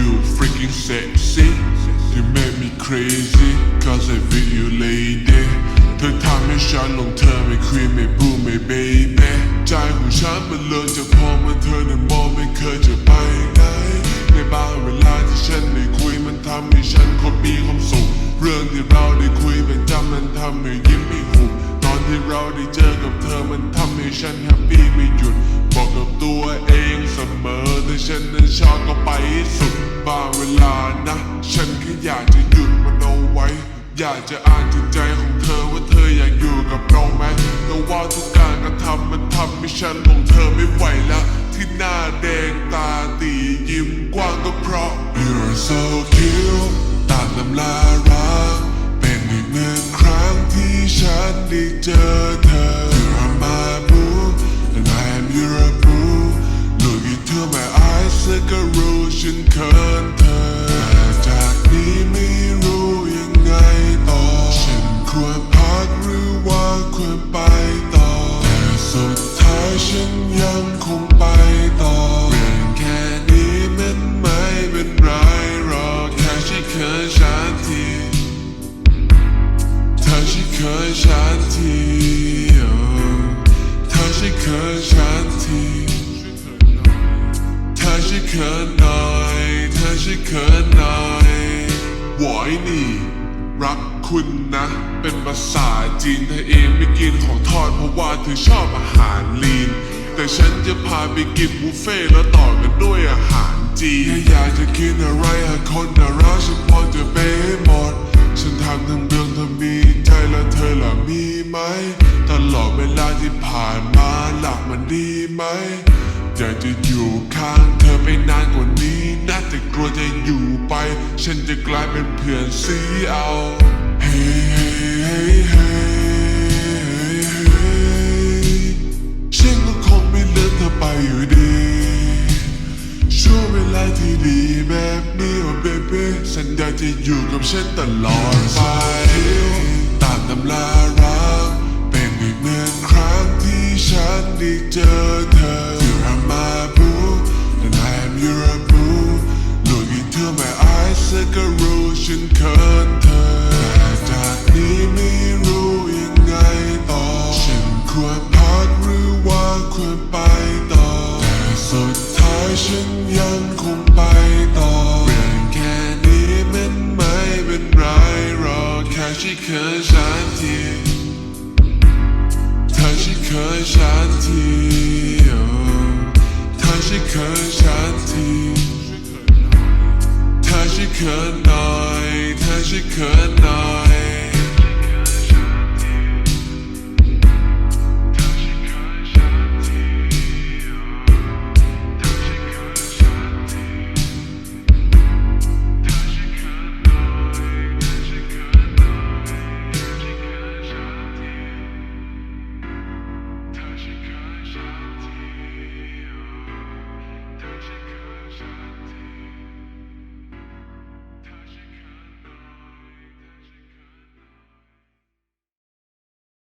looking sexy You make me crazy Cause I feel you lady เธอทำให้ฉันหลงเธอไม่ควีนไม่บูไม่เบบี้ใจของฉันมันเลินจากพอเมื่อเธอนั้นมองไม่เคยจะไปไหนในบางเวลาที่ฉันได้คุยมันทำให้ฉันคนมีความสุขเรื่องที่เราได้คุยเป็นจำมันทำให้ยิ้มไม่หุบตอนที่เราได้เจอกับเธอมันทำให้ฉันแฮปปี้ไม่หยุดบอกกับตัวเอง ฉันนั้นชอบก็ไปสุดบางเวลานะ ฉันแค่อยากจะหยุดมันเอาไว้ อยากจะอ่านจิตใจของเธอว่าเธออยากอยู่กับเราไหมแต่ว่าทุกการกระทำมันทำให้ฉันของเธอไม่ไหวแล้วที่หน้าแดงตาตียิ้มกว้างก็เพราะ You're so cute ตามตำรารักเป็นอีกหนึ่งครั้งที่ฉันได้เจอ ฉันยังคงไปต่อเรื่องแค่นี้มันไม่เป็นไรหรอกแค่ฉันเขินฉันทีเธอช่วยเขินฉันทีเธอช่วยเขินฉันทีเธอช่วยเขินหน่อยเธอช่วยเขินหน่อยหวอยนี่รัก คุณนะ เป็นภาษาจีนเธอเองไม่กินของทอดเพราะว่าเธอชอบอาหารลีน แต่ฉันจะพาไปกินบุฟเฟ่แล้วต่อกันด้วยอาหารจีนถ้าอยากจะกินอะไรหาคนน่ารักฉันพอจะไปให้หมด ฉันทำทั้งเรื่องเธอมีใจแล้วเธอล่ะมีไหม ตลอดเวลาที่ผ่านมาหลักมันดีไหมอยากจะอยู่ข้างเธอไปนานกว่านี้นะแต่กลัวจะอยู่ไป ฉันจะกลายเป็นเพื่อนสีเอา ที่ดีแบบนี้ว่าเบบี้สัญญาจะอยู่กับฉันตลอดไปตามตำรารักเป็นอีกหนึ่งครั้งที่ฉันได้เจอเธอ You're my boo and I am your boo Look into my eyes แล้วก็รู้ฉันเคย ฉันยังคงไปต่อเรื่องแค่นี้มันไม่เป็นไรหรอกแค่ช่วยเขินฉันทีเธอช่วยเขินฉันทีเธอช่วยเขินฉันทีเธอช่วยเขินหน่อยเธอช่เขินหน่อ